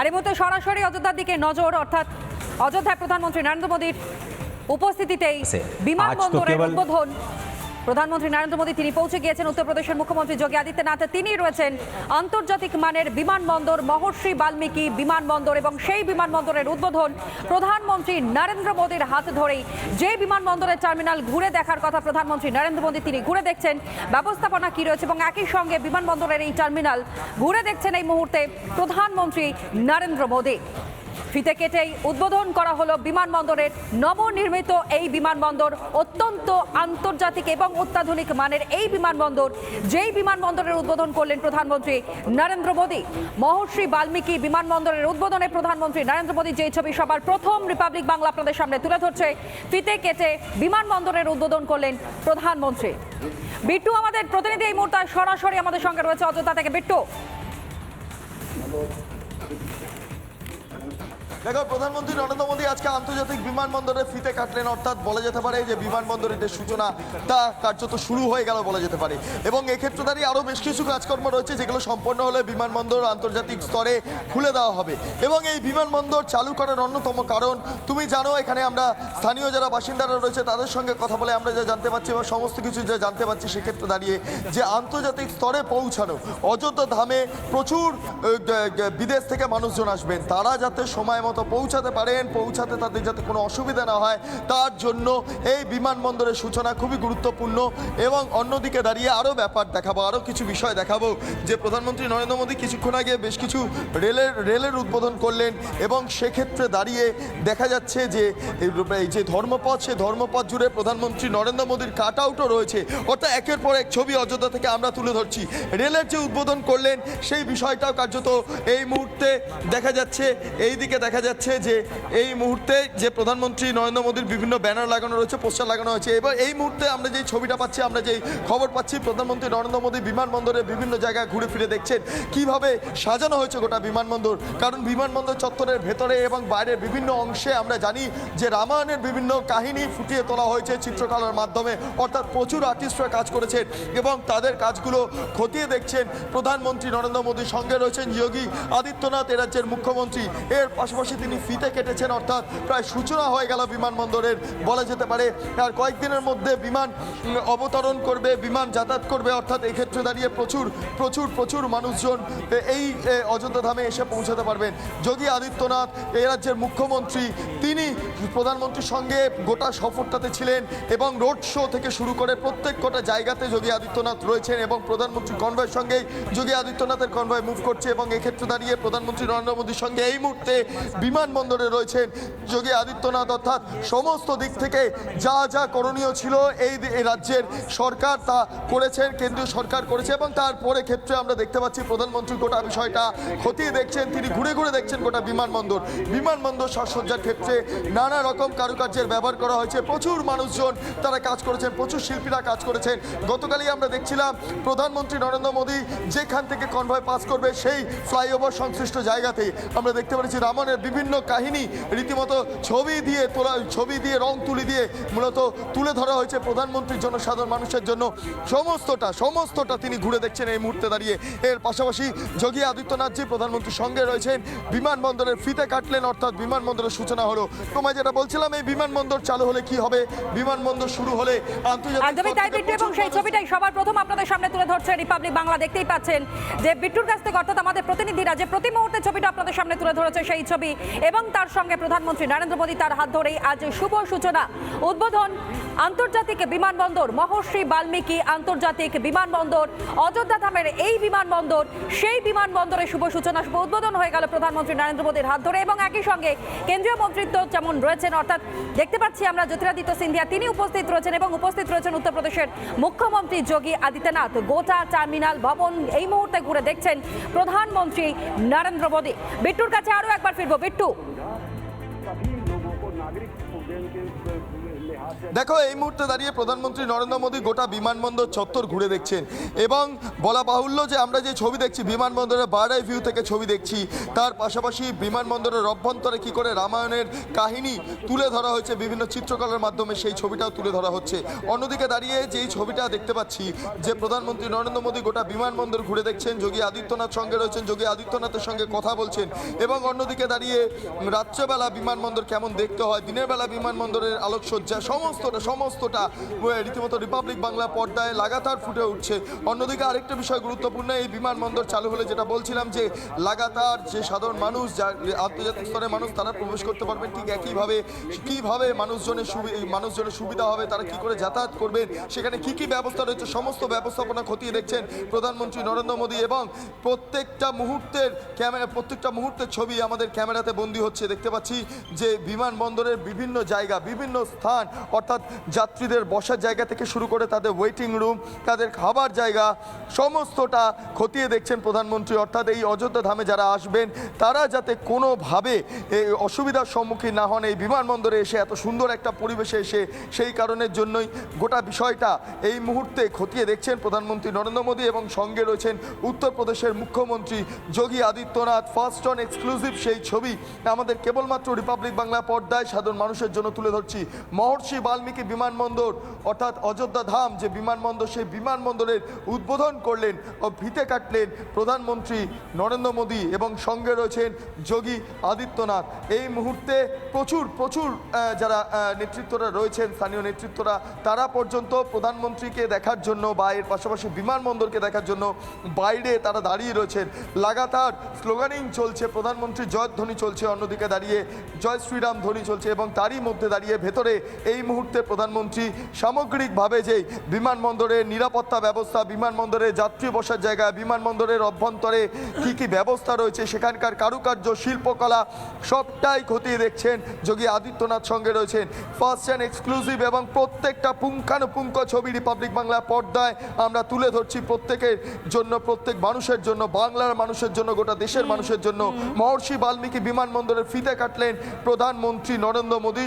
আর এই মুহূর্তে সরাসরি অযোধ্যার দিকে নজর অর্থাৎ অযোধ্যায় প্রধানমন্ত্রী নরেন্দ্র মোদীর উপস্থিতিতেই বিমানবন্দরের উদ্বোধন। প্রধানমন্ত্রী নরেন্দ্র মোদী, তিনি পৌঁছে গিয়েছেন উত্তরপ্রদেশের মুখ্যমন্ত্রী যোগী আদিত্যনাথ। তিনি রয়েছেন আন্তর্জাতিক মানের বিমানবন্দর মহর্ষি বাল্মীকি বিমানবন্দর এবং সেই বিমানবন্দরের উদ্বোধন প্রধানমন্ত্রী নরেন্দ্র মোদীর হাত ধরেই। যে বিমানবন্দরের টার্মিনাল ঘুরে দেখার কথা প্রধানমন্ত্রী নরেন্দ্র মোদী, তিনি ঘুরে দেখছেন। ব্যবস্থাপনা কি রয়েছে এবং একই সঙ্গে বিমানবন্দরের এই টার্মিনাল ঘুরে দেখছেন এই মুহূর্তে প্রধানমন্ত্রী নরেন্দ্র মোদী। ফিতে কেটেই উদ্বোধন করা হলো বিমানবন্দরের নবনির্মিত এই বিমানবন্দর অত্যন্ত আন্তর্জাতিক এবং অত্যাধুনিক মানের এই বিমানবন্দর, যেই বিমানবন্দরের উদ্বোধন করলেন প্রধানমন্ত্রী নরেন্দ্র মোদী। মহর্ষি বাল্মীকি বিমানবন্দরের উদ্বোধনে প্রধানমন্ত্রী নরেন্দ্র মোদী যে ছবি সবার প্রথম রিপাবলিক বাংলা আপনাদের সামনে তুলে ধরছে, ফিতে কেটে বিমানবন্দরের উদ্বোধন করলেন প্রধানমন্ত্রী। বিট্টু আমাদের প্রতিনিধি এই মুহূর্তে সরাসরি আমাদের সঙ্গে রয়েছে অযোধ্যা থেকে। বিট্টু। দেখো, প্রধানমন্ত্রী নরেন্দ্র মোদী আজকে আন্তর্জাতিক বিমানবন্দরে ফিতে কাটলেন, অর্থাৎ বলা যেতে পারে যে বিমানবন্দরের যে সূচনা, তা কার্যত শুরু হয়ে গেল বলা যেতে পারে। এবং এক্ষেত্রে দাঁড়িয়ে আরও বেশ কিছু কাজকর্ম রয়েছে, যেগুলো সম্পন্ন হলে বিমানবন্দর আন্তর্জাতিক স্তরে খুলে দেওয়া হবে। এবং এই বিমানবন্দর চালু করার অন্যতম কারণ, তুমি জানো, এখানে আমরা স্থানীয় যারা বাসিন্দারা রয়েছে, তাদের সঙ্গে কথা বলে আমরা যা জানতে পারছি এবং সমস্ত কিছু যা জানতে পারছি, সেক্ষেত্রে দাঁড়িয়ে যে আন্তর্জাতিক স্তরে পৌঁছানো, অযোধ্যা ধামে প্রচুর বিদেশ থেকে মানুষজন আসবেন, তারা যাতে সময় মতো পৌঁছাতে পারেন, পৌঁছাতে তাদের যাতে কোনো অসুবিধা না হয়। তার জন্য এই বিমানবন্দরের সূচনা খুবই গুরুত্বপূর্ণ এবং অন্যদিকে দাঁড়িয়ে আরও ব্যাপার দেখাবো, আরও কিছু বিষয় দেখাবো। যে প্রধানমন্ত্রী নরেন্দ্র মোদী কিছুক্ষণ আগে বেশ কিছু রেলের রেলের উদ্বোধন করলেন এবং সেক্ষেত্রে দাঁড়িয়ে দেখা যাচ্ছে যে এই যে ধর্মপথ, সে ধর্মপথ জুড়ে প্রধানমন্ত্রী নরেন্দ্র মোদীর কাট আউটও রয়েছে। অর্থাৎ একের পর এক ছবি অযোধ্যা থেকে আমরা তুলে ধরছি। রেলের যে উদ্বোধন করলেন, সেই বিষয়টাও কার্যত এই মুহূর্তে দেখা যাচ্ছে। এই দিকে দেখা যাচ্ছে যে এই মুহূর্তে যে প্রধানমন্ত্রী নরেন্দ্র মোদীর বিভিন্ন ব্যানার লাগানো রয়েছে, পোস্টার লাগানো হয়েছে, এবার এই মুহূর্তে আমরা যে ছবিটা পাচ্ছি, আমরা যেই খবর পাচ্ছি, প্রধানমন্ত্রী নরেন্দ্র মোদী বিমানবন্দরে বিভিন্ন জায়গায় ঘুরে ফিরে দেখছেন। কীভাবে সাজানো হয়েছে গোটা বিমানবন্দর? কারণ বিমানবন্দর চত্বরের ভেতরে এবং বাইরের বিভিন্ন অংশে আমরা জানি যে রামায়ণের বিভিন্ন কাহিনী ফুটিয়ে তোলা হয়েছে চিত্রকলার মাধ্যমে। অর্থাৎ প্রচুর আর্টিস্টরা কাজ করেছেন এবং তাদের কাজগুলো খতিয়ে দেখছেন প্রধানমন্ত্রী নরেন্দ্র মোদীর সঙ্গে রয়েছেন যোগী আদিত্যনাথ, এ রাজ্যের মুখ্যমন্ত্রী। এর পাশাপাশি তিনি ফিতে কেটেছেন, অর্থাৎ প্রায় সূচনা হয়ে গেল বিমানবন্দরের। বলা যেতে পারে, আর কয়েকদিনের মধ্যে বিমান অবতরণ করবে, বিমান যাতায়াত করবে, অর্থাৎ এক্ষেত্রে দাঁড়িয়ে প্রচুর প্রচুর প্রচুর মানুষজন এই অযোধ্যা ধামে এসে পৌঁছাতে পারবেন। যোগী আদিত্যনাথ এই রাজ্যের মুখ্যমন্ত্রী, তিনি প্রধানমন্ত্রীর সঙ্গে গোটা সফরটাতে ছিলেন এবং রোড শো থেকে শুরু করে প্রত্যেক কটা জায়গাতে যোগী আদিত্যনাথ রয়েছেন এবং প্রধানমন্ত্রী কনভয়ের সঙ্গেই যোগী আদিত্যনাথের কনভয় মুভ করছে এবং এক্ষেত্রে দাঁড়িয়ে প্রধানমন্ত্রী নরেন্দ্র মোদীর সঙ্গে এই মুহূর্তে বিমানবন্দরে রয়েছেন যোগী আদিত্যনাথ, অর্থাৎ সমস্ত দিক থেকে যা যা করণীয় ছিল এই রাজ্যের সরকার তা করেছেন, কেন্দ্রীয় সরকার করেছে এবং তারপরে ক্ষেত্রে আমরা দেখতে পাচ্ছি প্রধানমন্ত্রী গোটা বিষয়টা খতিয়ে দেখছেন, তিনি ঘুরে ঘুরে দেখছেন গোটা বিমানবন্দর। বিমানবন্দর সাজসজ্জার ক্ষেত্রে নানা রকম কারুকার্যের ব্যবহার করা হয়েছে, প্রচুর মানুষজন তারা কাজ করেছেন, প্রচুর শিল্পীরা কাজ করেছেন। গতকালই আমরা দেখছিলাম প্রধানমন্ত্রী নরেন্দ্র মোদী যেখান থেকে কনভয় পাস করবে সেই ফ্লাইওভার সংশ্লিষ্ট জায়গাতে আমরা দেখতে পাচ্ছি রামায়ণের বিভিন্ন কাহিনী রীতিমতো ছবি দিয়ে তোলা, ছবি দিয়ে, রং তুলি দিয়ে মূলত তুলে ধরা হয়েছে প্রধানমন্ত্রীর জন্য, সাধারণ মানুষের জন্য। সমস্তটা সমস্তটা তিনি ঘুরে দেখছেন এই মুহূর্তে দাঁড়িয়ে। এর পাশাপাশি যোগী আদিত্যনাথজি প্রধানমন্ত্রীর সঙ্গে রয়েছেন। বিমানবন্দরের ফিতে কাটলেন, অর্থাৎ বিমানবন্দরের সূচনা হলো। তোমায় যেটা বলছিলাম, এই বিমানবন্দর চালু হলে কি হবে? বিমানবন্দর শুরু হলে আন্তর্জাতিক সেই ছবিটাই সবার প্রথম আপনাদের সামনে তুলে বাংলা। দেখতেই পাচ্ছেন যে কাছ থেকে, অর্থাৎ আমাদের প্রতিনিধিরা যে প্রতি ছবিটা আপনাদের সামনে তুলে ধরেছে, সেই ছবি এবং তার সঙ্গে প্রধানমন্ত্রী নরেন্দ্র মোদী তার হাত ধরেই আজ শুভ সূচনা। উদ্বোধন আন্তর্জাতিক বিমানবন্দর, মহর্ষি বাল্মীকি আন্তর্জাতিক বিমানবন্দর, অযোধ্যা ধামের এই বিমানবন্দর, সেই বিমানবন্দরের শুভ সূচনা, শুভ উদ্বোধন হয়ে গেল প্রধানমন্ত্রী নরেন্দ্র মোদীর হাত ধরে এবং একই সঙ্গে কেন্দ্রীয় মন্ত্রিত্ব যেমন রয়েছেন, অর্থাৎ দেখতে পাচ্ছি আমরা জ্যোতিরাদিত্য সিন্ধিয়া, তিনি উপস্থিত রয়েছেন এবং উপস্থিত রয়েছেন উত্তরপ্রদেশের মুখ্যমন্ত্রী যোগী আদিত্যনাথ। গোটা টার্মিনাল ভবন এই মুহূর্তে ঘুরে দেখছেন প্রধানমন্ত্রী নরেন্দ্র মোদী। বিট্টুর কাছে আরও একবার ফিরবো। बिट्टू सभी लोगों को नागरिक দেখো, এই মুহূর্তে দাঁড়িয়ে প্রধানমন্ত্রী নরেন্দ্র মোদী গোটা বিমানবন্দর চত্বর ঘুরে দেখছেন এবং বলা বাহুল্য যে আমরা যে ছবি দেখছি, বিমানবন্দরের বার্ডাই ভিউ থেকে ছবি দেখছি, তার পাশাপাশি বিমানবন্দরের অভ্যন্তরে কি করে রামায়ণের কাহিনী তুলে ধরা হয়েছে, বিভিন্ন চিত্রকলার মাধ্যমে সেই ছবিটাও তুলে ধরা হচ্ছে। অন্যদিকে দাঁড়িয়ে যেই ছবিটা দেখতে পাচ্ছি, যে প্রধানমন্ত্রী নরেন্দ্র মোদী গোটা বিমানবন্দর ঘুরে দেখছেন, যোগী আদিত্যনাথ সঙ্গে রয়েছেন, যোগী আদিত্যনাথের সঙ্গে কথা বলছেন এবং অন্যদিকে দাঁড়িয়ে রাত্রেবেলা বিমানবন্দর কেমন দেখতে হয়, দিনের বেলা বিমানবন্দরের আলোকসজ্জা সমস্তটা সমস্তটা রীতিমতো রিপাবলিক বাংলা পর্দায় লাগাতার ফুটে উঠছে। অন্যদিকে আরেকটা বিষয় গুরুত্বপূর্ণ, এই বিমানবন্দর চালু হলে যেটা বলছিলাম যে, লাগাতার যে সাধারণ মানুষ, যা আন্তর্জাতিক স্তরের মানুষ, তারা প্রবেশ করতে পারবেন ঠিক একইভাবে, কীভাবে মানুষজনের মানুষজনের সুবিধা হবে, তারা কি করে যাতায়াত করবেন, সেখানে কি কি ব্যবস্থা রয়েছে, সমস্ত ব্যবস্থাপনা খতিয়ে দেখছেন প্রধানমন্ত্রী নরেন্দ্র মোদী এবং প্রত্যেকটা মুহূর্তের ক্যামেরা, প্রত্যেকটা মুহূর্তের ছবি আমাদের ক্যামেরাতে বন্দী হচ্ছে। দেখতে পাচ্ছি যে বিমানবন্দরের বিভিন্ন জায়গা, বিভিন্ন স্থান, অর্থাৎ যাত্রীদের বসার জায়গা থেকে শুরু করে তাদের ওয়েটিং রুম তাদের খাবার জায়গা, সমস্তটা খতিয়ে দেখছেন প্রধানমন্ত্রী। অর্থাৎ এই অযোধ্যা ধামে যারা আসবেন, তারা যাতে কোনোভাবে অসুবিধার সম্মুখীন না হন, এই বিমানবন্দরে এসে এত সুন্দর একটা পরিবেশে এসে সেই কারণের জন্যই গোটা বিষয়টা এই মুহূর্তে খতিয়ে দেখছেন প্রধানমন্ত্রী নরেন্দ্র মোদী এবং সঙ্গে রয়েছেন উত্তরপ্রদেশের মুখ্যমন্ত্রী Yogi Adityanath. First on exclusive সেই ছবি আমাদের কেবলমাত্র রিপাবলিক বাংলা পর্দায় সাধারণ মানুষের জন্য তুলে ধরছি। মহর্ষি বাল্মীকি বিমানবন্দর, অর্থাৎ অযোধ্যা ধাম যে বিমানবন্দর, সেই বিমানবন্দরের উদ্বোধন করলেন ভিতে কাটলেন প্রধানমন্ত্রী নরেন্দ্র মোদী এবং সঙ্গে রয়েছেন যোগী আদিত্যনাথ। এই মুহূর্তে প্রচুর প্রচুর যারা নেতৃত্বরা রয়েছেন, স্থানীয় নেতৃত্বরা, তারা পর্যন্ত প্রধানমন্ত্রীকে দেখার জন্য বা এর পাশাপাশি বিমানবন্দরকে দেখার জন্য বাইরে তারা দাঁড়িয়ে রয়েছেন। লাগাতার স্লোগানিং চলছে, প্রধানমন্ত্রী জয়ধ্বনি চলছে, অন্যদিকে দাঁড়িয়ে জয় শ্রীরাম ধ্বনি চলছে এবং তারই মধ্যে দাঁড়িয়ে ভেতরে এই মুহূর্তে প্রধানমন্ত্রী সামগ্রিকভাবে যে বিমানবন্দরের নিরাপত্তা ব্যবস্থা বিমানবন্দরে যাত্রী বসার জায়গা বিমানবন্দরের অভ্যন্তরে কি কি ব্যবস্থা রয়েছে সেখানকার কারুকার্য শিল্পকলা সবটাই খতিয়ে দেখছেন যোগী আদিত্যনাথ সঙ্গে রয়েছেন ফার্স্ট অ্যান্ড এক্সক্লুসিভ এবং প্রত্যেকটা পুঙ্খানুপুঙ্খ ছবি রিপাবলিক বাংলা পর্দায় আমরা তুলে ধরছি প্রত্যেকের জন্য প্রত্যেক মানুষের জন্য বাংলার মানুষের জন্য গোটা দেশের মানুষের জন্য। মহর্ষি বাল্মীকি বিমানবন্দরের ফিতে কাটলেন প্রধানমন্ত্রী নরেন্দ্র মোদী।